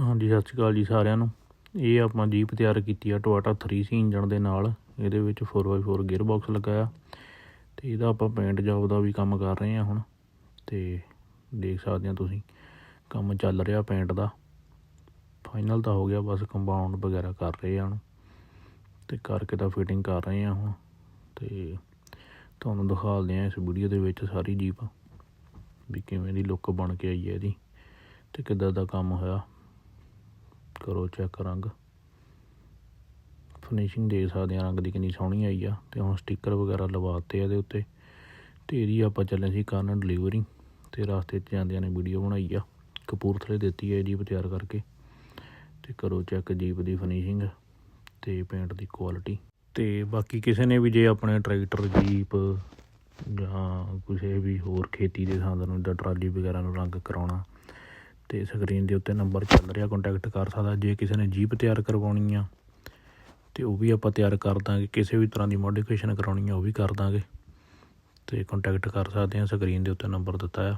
ਹਾਂਜੀ, ਸਤਿ ਸ਼੍ਰੀ ਅਕਾਲ ਜੀ ਸਾਰਿਆਂ ਨੂੰ। ਇਹ ਆਪਾਂ ਜੀਪ ਤਿਆਰ ਕੀਤੀ ਆ ਟੋਇਟਾ 3C ਇੰਜਨ ਦੇ ਨਾਲ। ਇਹਦੇ ਵਿੱਚ 4x4 ਗੇਅਰ ਬਾਕਸ ਲੱਗਾ ਆ ਤੇ ਇਹਦਾ ਆਪਾਂ ਪੇਂਟ ਜੌਬ ਦਾ ਵੀ ਕੰਮ ਕਰ ਰਹੇ ਆ ਹੁਣ। ਤੇ ਦੇਖ ਸਕਦੇ ਆ ਤੁਸੀਂ, ਕੰਮ ਚੱਲ ਰਿਹਾ ਪੇਂਟ ਦਾ। ਫਾਈਨਲ ਤਾਂ ਹੋ ਗਿਆ, ਬਸ ਕੰਪਾਊਂਡ ਵਗੈਰਾ ਕਰ ਰਹੇ ਆ ਹੁਣ। ਤੇ ਕਰਕੇ ਤਾਂ ਫਿਟਿੰਗ ਕਰ ਰਹੇ ਆ ਹੁਣ। ਤੇ ਤੁਹਾਨੂੰ ਦਿਖਾਉਂਦੇ ਆ ਇਸ ਵੀਡੀਓ ਦੇ ਵਿੱਚ ਸਾਰੀ ਜੀਪ ਵੀ ਕਿਵੇਂ ਦੀ ਲੁੱਕ ਬਣ ਕੇ ਆਈ ਹੈ ਇਹਦੀ। ਤੇ ਕਿੱਦਾਂ ਦਾ ਕੰਮ ਹੋਇਆ। ਕਰੋ ਚੈੱਕ ਰੰਗ। ਫਿਨਿਸ਼ਿੰਗ ਦੇ ਸਕਦੇ ਆ ਰੰਗ ਦੀ ਕਿੰਨੀ ਸੋਹਣੀ ਆਈ ਆ। ਤੇ ਹੁਣ ਸਟicker ਵਗੈਰਾ ਲਵਾਤੇ ਆ ਇਹਦੇ ਉੱਤੇ। ਤੇ ਇਹਦੀ ਆਪਾਂ ਚੱਲੇ ਸੀ ਕਰਨ ਡਿਲੀਵਰੀ ਤੇ ਰਸਤੇ 'ਚ ਜਾਂਦਿਆਂ ਨੇ ਵੀਡੀਓ ਬਣਾਈ ਆ। ਕਪੂਰਥਲੇ ਦਿੱਤੀ ਹੈ ਜੀਪ ਤਿਆਰ ਕਰਕੇ। ਤੇ ਕਰੋ ਚੈੱਕ ਜੀਪ ਦੀ ਫਿਨਿਸ਼ਿੰਗ ਤੇ ਪੇਂਟ ਦੀ ਕੁਆਲਿਟੀ ਤੇ ਬਾਕੀ ਕਿਸੇ ਨੇ ਵੀ ਜੇ ਆਪਣੇ ਟਰੈਕਟਰ ਜੀਪ ਜਾਂ ਕਿਸੇ ਵੀ ਹੋਰ ਖੇਤੀ ਦੇ ਸਾਧਨ ਨੂੰ ਜਾਂ ਟਰਾਲੀ ਵਗੈਰਾ ਨੂੰ ਰੰਗ ਕਰਾਉਣਾ। ਤੇ ਸਕਰੀਨ ਦੇ ਉੱਤੇ ਨੰਬਰ ਚੱਲ ਰਿਹਾ ਕੰਟੈਕਟ ਕਰ ਸਕਦਾ। ਜੇ ਕਿਸੇ ਨੇ ਜੀਪ ਤਿਆਰ ਕਰਵਾਉਣੀ ਆ, ਤੇ ਉਹ ਵੀ ਆਪਾਂ ਤਿਆਰ ਕਰ ਦਾਂਗੇ। ਕਿਸੇ ਵੀ ਤਰ੍ਹਾਂ ਦੀ ਮੋਡੀਫਿਕੇਸ਼ਨ ਕਰਾਉਣੀ ਆ, ਉਹ ਵੀ ਕਰ ਦਾਂਗੇ। ਤੇ ਕੰਟੈਕਟ ਕਰ ਸਕਦੇ ਆ, ਸਕਰੀਨ ਦੇ ਉੱਤੇ ਨੰਬਰ ਦਿੱਤਾ ਆ,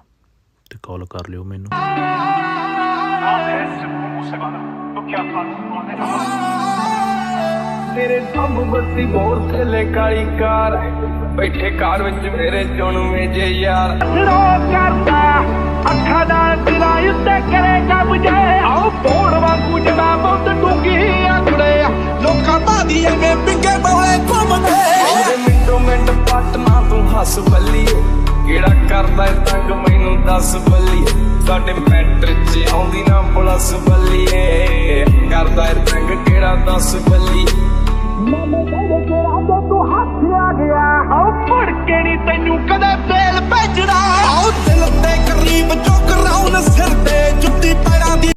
ਤੇ ਕਾਲ ਕਰ ਲਿਓ ਮੈਨੂੰ। ਤੇਰੇ ਸਭ ਬੱਤੀ ਬਹੁਤ ਥੱਲੇ ਕਾਲੀ ਕਾਰ, ਬੈਠੇ ਕਾਰ ਵਿੱਚ ਮੇਰੇ ਚੁਣਵੇਂ ਜੇ ਯਾਰ। ਰੋ ਲੋਕਾਂ ਬਾਦੀ ਐਵੇਂ ਪਿੰਗੇ ਬੌਲੇ ਘੁੰਮਦੇ। ਉਹਦੇ ਮਿੰਟੋ ਮਿੰਟ ਪੱਟ ਨਾ ਤੂੰ ਹੱਸ ਬੱਲੀਏ। ਕਿਹੜਾ ਕਰਦਾ ਏ ਤੰਗ ਮੈਨੂੰ ਦੱਸ ਬੱਲੀਏ। ਸਾਡੇ ਮੈਟਰ 'ਚ ਆਉਂਦੀ ਨਾ ਪਲਸ ਬੱਲੀਏ। ਕਰਦਾ ਏ ਤੰਗ ਕਿਹੜਾ ਦੱਸ ਬੱਲੀਏ।